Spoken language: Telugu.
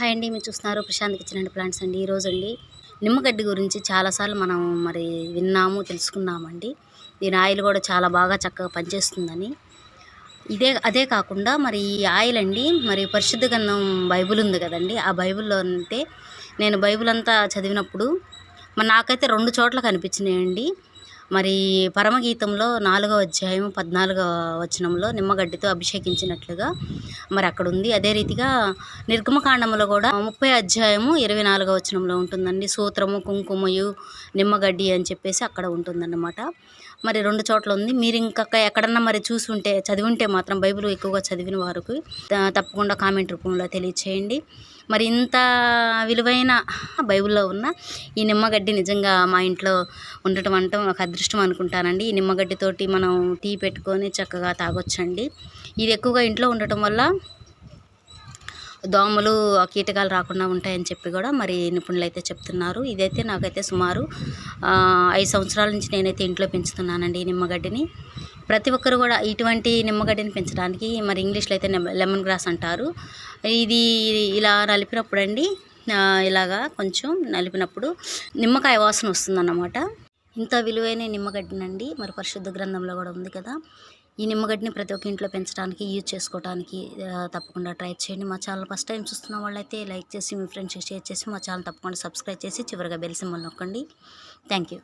హాయ్ అండి మీరు చూస్తున్నారు ప్రశాంత్ కిచెన్ అండ్ ప్లాంట్స్ అండి. ఈరోజు అండి నిమ్మగడ్డి గురించి చాలాసార్లు మనం మరి విన్నాము తెలుసుకున్నామండి. దీని ఆయిల్ కూడా చాలా బాగా చక్కగా పనిచేస్తుందని. ఇదే అదే కాకుండా మరి ఈ ఆయిల్ అండి మరి పరిశుద్ధ గంధం బైబుల్ ఉంది కదండి. ఆ బైబిల్లో అంటే నేను బైబిల్ అంతా చదివినప్పుడు మరి నాకైతే రెండు చోట్ల కనిపించినాయండి. మరి పరమగీతంలో నాలుగో అధ్యాయం పద్నాలుగో వచనంలో నిమ్మగడ్డితో అభిషేకించినట్లుగా మరి అక్కడ ఉంది అదే రీతిగా నిర్గమకాండంలో కూడా ముప్పై అధ్యాయము ఇరవై నాలుగో వచనంలో ఉంటుందండి. సూత్రము కుంకుమయు నిమ్మగడ్డి అని చెప్పేసి అక్కడ ఉంటుందన్నమాట. మరి రెండు చోట్ల ఉంది. మీరు ఇంకా ఎక్కడన్నా మరి చూసి ఉంటే చదివి ఉంటే మాత్రం బైబిల్ ఎక్కువగా చదివిన వారికి తప్పకుండా కామెంట్ రూపంలో తెలియచేయండి. మరి ఇంత విలువైన బైబిల్లో ఉన్న ఈ నిమ్మగడ్డి నిజంగా మా ఇంట్లో ఉండటం అంటే ఒక అదృష్టం. అనుకుంటానండి. ఈ నిమ్మగడ్డితోటి మనం టీ పెట్టుకొని చక్కగా తాగొచ్చండి. ఇది ఎక్కువగా ఇంట్లో ఉండటం వల్ల దోమలు కీటకాలు రాకుండా ఉంటాయని చెప్పి కూడా మరి నిపుణులు అయితే చెప్తున్నారు. ఇదైతే నాకైతే సుమారు ఐదు సంవత్సరాల నుంచి నేనైతే ఇంట్లో పెంచుతున్నానండి ఈ నిమ్మగడ్డిని. ప్రతి ఒక్కరు కూడా ఇటువంటి నిమ్మగడ్డిని పెంచడానికి మరి ఇంగ్లీష్లో అయితే లెమన్ గ్రాస్ అంటారు. ఇది ఇలా నలిపినప్పుడు అండి ఇలాగా కొంచెం నలిపినప్పుడు నిమ్మకాయ వాసన వస్తుందన్నమాట. ఇంత విలువైన నిమ్మగడ్డినండి. మరి పరిశుద్ధ గ్రంథంలో కూడా ఉంది కదా. ఈ నిమ్మగడ్డిని ప్రతి ఒక్క ఇంట్లో పెంచడానికి యూజ్ చేసుకోవడానికి తప్పకుండా ట్రై చేయండి. మా ఛానల్ ఫస్ట్ టైం చూస్తున్న వాళ్ళైతే లైక్ చేసి మీ ఫ్రెండ్స్కి షేర్ చేసి మా ఛానల్ తప్పకుండా సబ్స్క్రైబ్ చేసి చివరిగా బెల్ సింబల్ నొక్కండి. Thank you.